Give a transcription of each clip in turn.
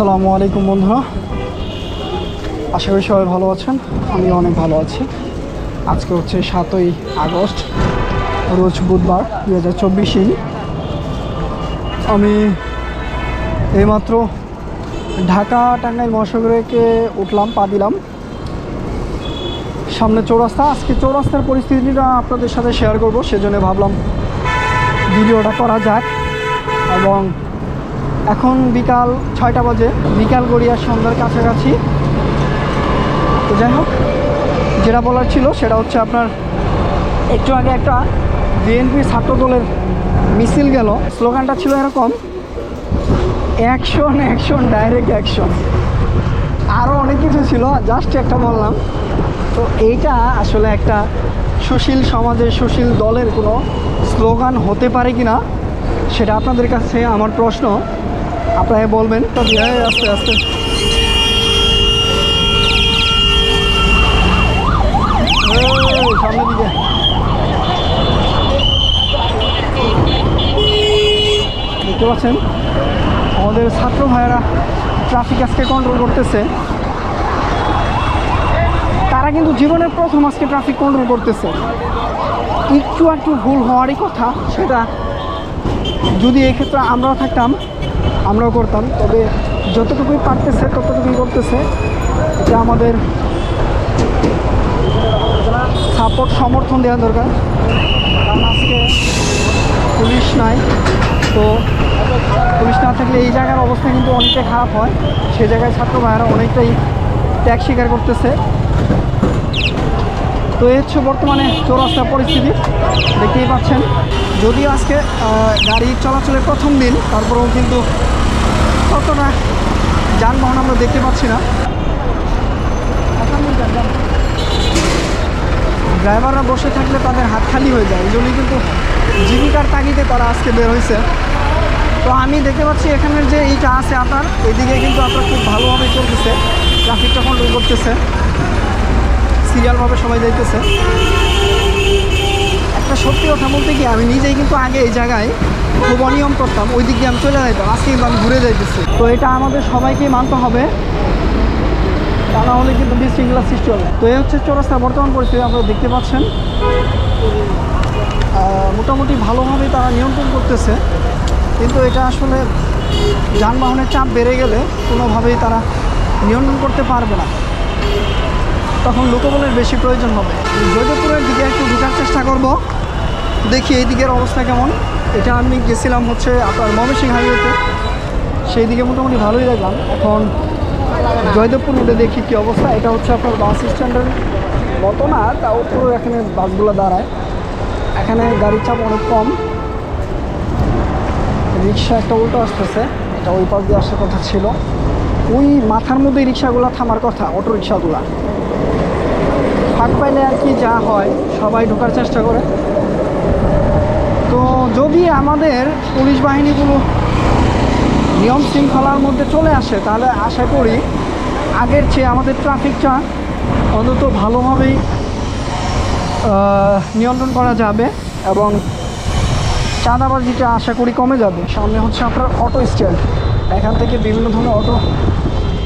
আসসালামু আলাইকুম বন্ধুরা। আশা করি সবাই ভালো আছেন আমি অনেক ভালো আছি। আজকে হচ্ছে সাতই আগস্ট, রোজ বুধবার দু হাজার চব্বিশই। আমি এইমাত্র ঢাকা টাঙ্গাইল মহাসাগরেকে উঠলাম, পা দিলাম। সামনে চৌরাস্তা, আজকে চৌরাস্তার পরিস্থিতিটা আপনাদের সাথে শেয়ার করব, সেজন্য ভাবলাম ভিডিওটা করা যাক এবং এখন বিকাল ছয়টা বাজে। বিকাল গড়িয়া সন্ধ্যার কাছাকাছি। তো যাই হোক, যেটা বলার ছিল সেটা হচ্ছে আপনার, একটু আগে একটা বিএনপি ছাত্রদলের মিছিল গেল। স্লোগানটা ছিল এরকম অ্যাকশন অ্যাকশন ডাইরেক্ট অ্যাকশন আরও অনেক কিছু ছিল জাস্ট একটা বললাম। তো এইটা আসলে একটা সুশীল সমাজের, সুশীল দলের কোনো স্লোগান হতে পারে কি না সেটা আপনাদের কাছে আমার প্রশ্ন। আপনারা বলবেন, তো বিয়ে আস্তে আস্তে। দেখতে পাচ্ছেন? আমাদের ছাত্র ভাইয়েরা ট্রাফিক আজকে কন্ট্রোল করতেছে। তারা কিন্তু জীবনের প্রথম আজকে ট্রাফিক কন্ট্রোল করতেছে। একটু একটু ভুল হওয়ারই কথা, সেটা যদি এক্ষেত্রে আমরাও থাকতাম, আমরাও করতাম, তবে যতটুকুই পারতেছে, ততটুকুই করতেছে। এটা আমাদের সাপোর্ট সমর্থন দেওয়া দরকার। কারণ আজকে পুলিশ নাই, তো পুলিশ না থাকলে এই জায়গার অবস্থা কিন্তু অনেকটাই খারাপ হয়। সে জায়গায় ছাত্র ভাইয়েরা অনেকটাই ত্যাগ স্বীকার করতেছে। তো এই হচ্ছে বর্তমানে চৌরাস্তার পরিস্থিতি। দেখতেই পাচ্ছেন। যদিও আজকে গাড়ি চলাচলের প্রথম দিন, তারপরেও কিন্তু ততটা যানবাহন আমরা দেখতে পাচ্ছি না। ড্রাইভাররা বসে থাকলে তাদের হাত খালি হয়ে যায়, এই কিন্তু জীবিকার তাগিদে তারা আজকে বের হয়েছে। তো আমি দেখতে পাচ্ছি এখানের যে এইটা আছে আপনার এদিকে কিন্তু আপনার খুব ভালোভাবে চলতেছে ট্রাফিকটা কন্ট্রোল করতেছে। সিরিয়ালভাবে সবাই যাইতেছে একটা সত্যি কথা বলতে কি, আমি নিজেই কিন্তু আগে এই জায়গায় খুব অনিয়ম করতাম, ওই দিক দিয়ে আমি চলে যাইতাম, আজকে কিন্তু আমি ঘুরে যাইতেছি। তো এটা আমাদের সবাইকেই মানতে হবে, তা না হলে কিন্তু বিশৃঙ্খলা সৃষ্টি হবে। তো এই হচ্ছে চৌরাস্তার বর্তমান পরিস্থিতি, আপনারা দেখতে পাচ্ছেন। মোটামুটি ভালোভাবেই তারা নিয়ন্ত্রণ করতেছে, কিন্তু এটা আসলে যানবাহনের চাপ বেড়ে গেলে কোনোভাবেই তারা নিয়ন্ত্রণ করতে পারবে না। তখন লোকবলের বেশি প্রয়োজন হবে। জয়দেবপুরের দিকে একটু ঢোকার চেষ্টা করব। দেখি এই দিকের অবস্থা কেমন। এটা আমি গেছিলাম হচ্ছে আপনার ময়মনসিং হাইওয়েতে। সেই দিকে মোটামুটি ভালোই দেখলাম। এখন জয়দেবপুর রোডে দেখি কী অবস্থা। এটা হচ্ছে আপনার বাস স্ট্যান্ডের মতো না তাও তো এখানে বাসগুলো দাঁড়ায়। এখানে গাড়ির চাপ অনেক কম। রিক্সা একটা উল্টো আসতেছে। এটা ওই পাশ দিয়ে আসার কথা ছিল। ওই মাথার মধ্যে রিক্সাগুলো থামার কথা, অটো রিক্সাগুলা। ফাঁক পাইলে আর কি যা হয়, সবাই ঢোকার চেষ্টা করে। তো যদি আমাদের পুলিশ বাহিনীগুলো নিয়ম শৃঙ্খলার মধ্যে চলে আসে, তাহলে আশা করি আগের চেয়ে আমাদের ট্রাফিকটা অন্তত ভালোভাবেই নিয়ন্ত্রণ করা যাবে এবং চাঁদাবাজিটা আশা করি কমে যাবে। সামনে হচ্ছে আপনার অটো স্ট্যান্ড। এখান থেকে বিভিন্ন ধরনের অটো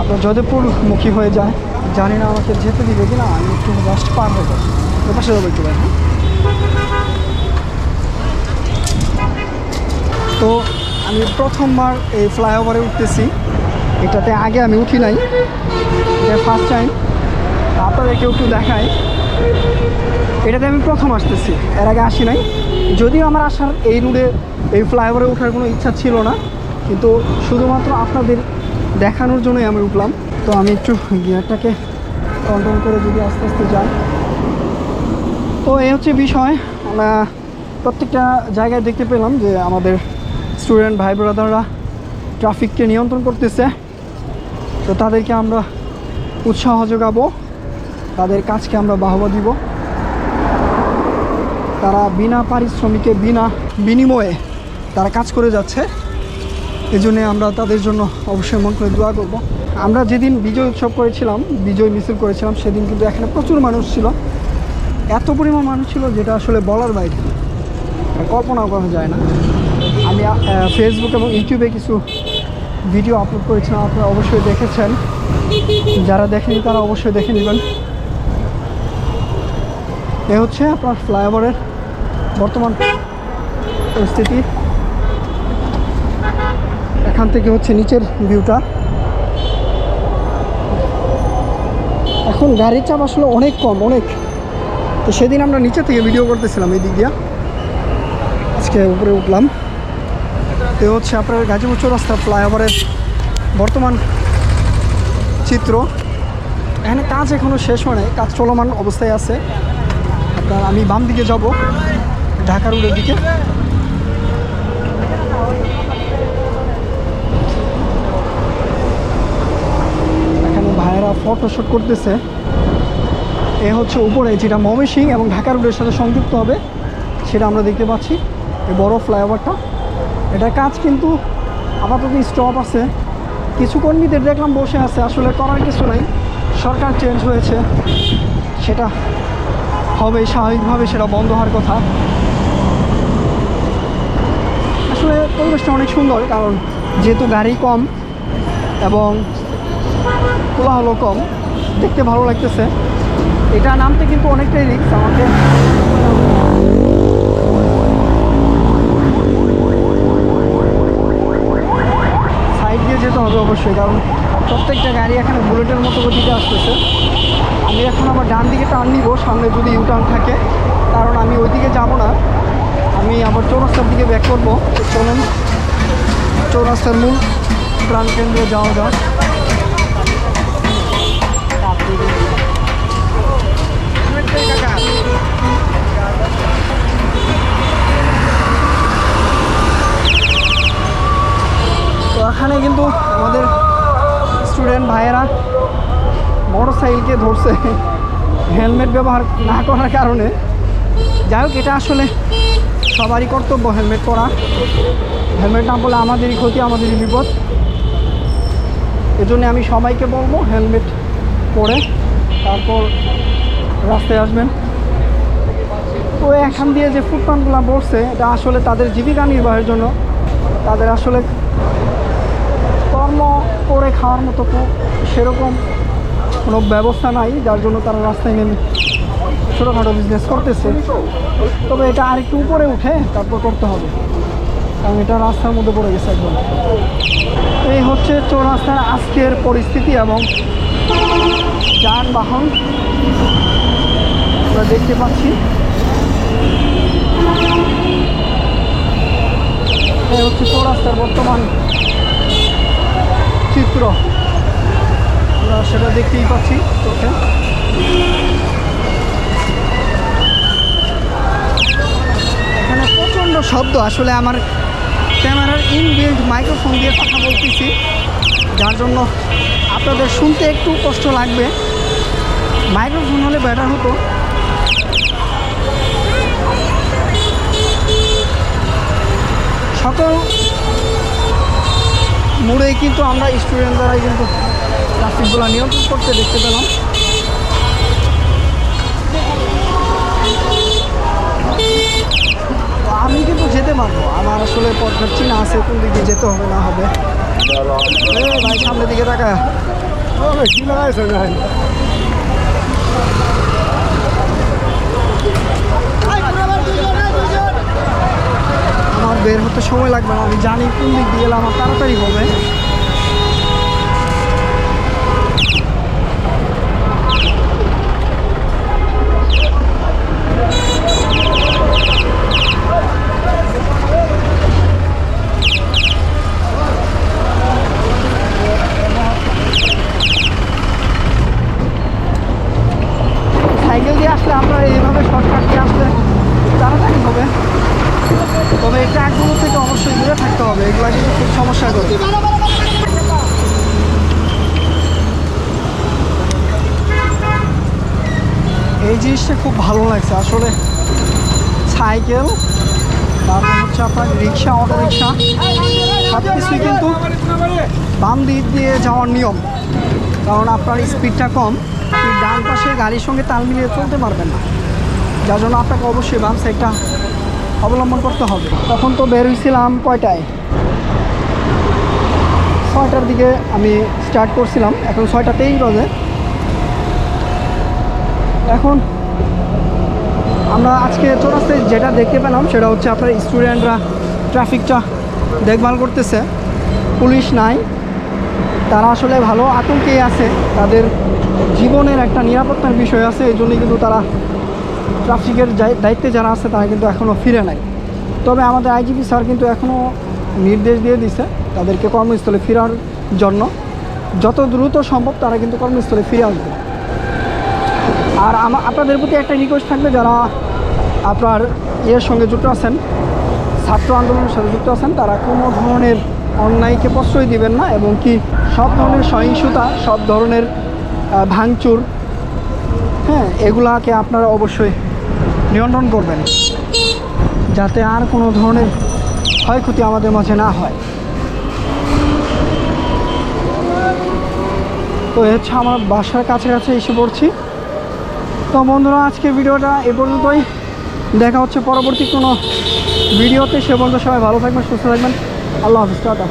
আপনার যোধপুরমুখী হয়ে যায়। জানি না আমাকে যেতে দিবে কি না আমি একটু জাস্ট পার হয়ে যাব ওই পাশে যাব একটু হ্যাঁ? তো আমি প্রথমবার এই ফ্লাইওভারে উঠতেছি। এটাতে আগে আমি উঠি নাই। এটা ফার্স্ট টাইম আপনাদেরকে একটু দেখাই। এটাতে আমি প্রথম আসতেছি। এর আগে আসি নাই। যদিও আমার আসার এই রুটে এই ফ্লাইওভারে ওঠার কোনো ইচ্ছা ছিল না। কিন্তু শুধুমাত্র আপনাদের দেখানোর জন্যই আমি উঠলাম। তো আমি একটু গিয়ারটাকে কন্ট্রোল করে যদি আস্তে আস্তে যাই। তো এই হচ্ছে বিষয়। প্রত্যেকটা জায়গায় দেখতে পেলাম যে আমাদের স্টুডেন্ট ভাই ব্রাদাররা ট্রাফিককে নিয়ন্ত্রণ করতেছে। তো তাদেরকে আমরা উৎসাহ যোগাবো। তাদের কাজকে আমরা বাহবা দিব। তারা বিনা পারিশ্রমিকে, বিনা বিনিময়ে তারা কাজ করে যাচ্ছে। এই জন্যে আমরা তাদের জন্য অবশ্যই মন করে দোয়া করব। আমরা যেদিন বিজয় উৎসব করেছিলাম, বিজয় মিছিল করেছিলাম, সেদিন কিন্তু এখানে প্রচুর মানুষ ছিল। এত পরিমাণ মানুষ ছিল যেটা আসলে বলার বাইরে। কল্পনাও করা যায় না। আমি ফেসবুক এবং ইউটিউবে কিছু ভিডিও আপলোড করেছিলাম, আপনারা অবশ্যই দেখেছেন। যারা দেখেনি তারা অবশ্যই দেখে নেবেন। এ হচ্ছে আপনার ফ্লাইওভারের বর্তমান পরিস্থিতি। এখান থেকে হচ্ছে নিচের ভিউটা এখন গাড়ির চাপ আসলে অনেক কম, অনেক। তো সেদিন আমরা নিচে থেকে ভিডিও করতেছিলাম এই দিক দিয়ে। আজকে উপরে উঠলাম। এ হচ্ছে আপনার গাজীপুর চৌরাস্তা ফ্লাইওভারের বর্তমান চিত্র। এখানে কাজ এখনও শেষ হয় নাই, কাজ চলমান অবস্থায় আছে। আপনার আমি বাম দিকে যাব ঢাকা রোডের দিকে। এখানে ভাইয়েরা ফটোশ্যুট করতেছে। এ হচ্ছে উপরে যেটা ময়মনসিং এবং ঢাকা রোডের সাথে সংযুক্ত হবে, সেটা আমরা দেখতে পাচ্ছি, এই বড় ফ্লাইওভারটা। এটার কাজ কিন্তু আপাতত স্টপ আছে। কিছু কর্মীদের দেখলাম বসে আছে, আসলে করার কিছু নাই। সরকার চেঞ্জ হয়েছে, সেটা হবে স্বাভাবিকভাবে সেটা বন্ধ হওয়ার কথা। আসলে পরিবেশটা অনেক সুন্দর, কারণ যেহেতু গাড়ি কম এবং কোলাহল কম, দেখতে ভালো লাগতেছে। এটা নামতে কিন্তু অনেকটাই রিক্স আমাকে। হবে অবশ্যই, কারণ প্রত্যেকটা গাড়ি এখানে বুলেটের মতো গতিতে আসতেছে। আমি এখন আমার ডান দিকে টার্ন নিব সামনে যদি ইউটার্ন থাকে, কারণ আমি ওই দিকে যাব না। আমি আবার চৌরাস্তার দিকে ব্যাক করব। চলুন, চৌরাস্তার মূল প্রাণকেন্দ্রে যাওয়া যাক। তো এখানে কিন্তু আমাদের স্টুডেন্ট ভাইয়েরা মোটর সাইকেলকে ধরছে। হেলমেট ব্যবহার না করার কারণে। যাই হোক, এটা আসলে সবারই কর্তব্য হেলমেট পরা। হেলমেট না পরলে আমাদেরই ক্ষতি, আমাদেরই বিপদ। এজন্য আমি সবাইকে বলব হেলমেট পরে, তারপর রাস্তায় আসবেন। তো এখান দিয়ে যে ফুটপাথগুলো বসছে এটা আসলে তাদের জীবিকা নির্বাহের জন্য। তাদের আসলে কর্ম করে খাওয়ার মতো সেরকম কোনো ব্যবস্থা নাই, যার জন্য তারা রাস্তায় নেমে ছোটোখাটো বিজনেস করতেছে। তবে এটা আরেকটু উপরে উঠে তারপর করতে হবে। কারণ এটা রাস্তার মধ্যে পড়ে গেছে একদম। এই হচ্ছে চৌরাস্তার আজকের পরিস্থিতি এবং যানবাহন। আমরা দেখতে পাচ্ছি। এই হচ্ছে চৌরাস্তার বর্তমান চিত্র আমরা সেটা দেখতেই পাচ্ছি চোখে। এখানে প্রচণ্ড শব্দ। আসলে আমার ক্যামেরার ইনবিল্ড মাইক্রোফোন দিয়ে কথা বলতেছি। যার জন্য আপনাদের শুনতে একটু কষ্ট লাগবে। মাইক্রোফোন হলে বেটার হতো। সকল মোড়েই কিন্তু আমরা স্টুডেন্ট দ্বারাই কিন্তু ট্রাফিকগুলো নিয়ন্ত্রণ করতে দেখতে পেলাম। আমি কিন্তু যেতে পারব। আমার আসলে পথ পথঘাট না আছে, কোন দিকে যেতে হবে, না হবে। ভাই, সামনের দিকে টাকা কি লাগাইছে ভাই আমার বের হতে সময় লাগবে না। আমি জানি কোন দিক দিয়ে গেলে আমার তাড়াতাড়ি হবে সাইকেল দিয়ে আসলে আপনার এইভাবে শর্টকাট দিয়ে আসলে তাড়াতাড়ি হবে তবে এই ট্র্যাকগুলো থেকে অবশ্যই দূরে থাকতে হবে এগুলো কিন্তু খুব সমস্যা করে এই জিনিসটা খুব ভালো লাগছে। আসলে সাইকেল, তারপর হচ্ছে আপনার রিক্সা অটো রিক্সা সব কিছুই কিন্তু বাম দিক দিয়ে যাওয়ার নিয়ম। কারণ আপনার স্পিডটা কম ডান পাশে গাড়ির সঙ্গে তাল মিলিয়ে চলতে পারবেন না। যার জন্য আপনাকে অবশ্যই বাম সাইডটা অবলম্বন করতে হবে। তখন তো বের হয়েছিলাম কয়টায়? ছয়টার দিকে আমি স্টার্ট করছিলাম। এখন ছয়টা তেইশ বাজে। এখন আমরা আজকে চৌরাস্তায় যেটা দেখতে পেলাম, সেটা হচ্ছে আপনার স্টুডেন্টরা ট্রাফিকটা দেখভাল করতেছে। পুলিশ নাই। তারা আসলে ভালো আতঙ্কে আছে। তাদের জীবনের একটা নিরাপত্তার বিষয় আছে। এই জন্যই কিন্তু তারা ট্রাফিকের দায়িত্বে যারা আছে, তারা কিন্তু এখনও ফিরে নাই। তবে আমাদের আইজিপি স্যার কিন্তু এখনও নির্দেশ দিয়ে দিছে তাদেরকে কর্মস্থলে ফেরার জন্য। যত দ্রুত সম্ভব তারা কিন্তু কর্মস্থলে ফিরে আসবে। আর আপনাদের প্রতি একটা রিকোয়েস্ট থাকবে যারা আপনার ইয়ের সঙ্গে যুক্ত আছেন, ছাত্র আন্দোলনের সাথে যুক্ত আছেন, তারা কোনো ধরনের অন্যায়কে প্রশ্রয় দিবেন না এবং কি সব ধরনের সহিংসতা, সব ধরনের ভাঙচুর হ্যাঁ এগুলাকে আপনারা অবশ্যই নিয়ন্ত্রণ করবেন যাতে আর কোনো ধরনের ক্ষয়ক্ষতি আমাদের মাঝে না হয়। তো হচ্ছে আমার বাসার কাছাকাছি এসে পড়ছি। তো বন্ধুরা আজকে ভিডিওটা এ পর্যন্তই। দেখা হচ্ছে পরবর্তী কোনো ভিডিওতে। সে পর্যন্ত সবাই ভালো থাকবেন, সুস্থ থাকবেন। আল্লাহ হাফিজ, টাটা।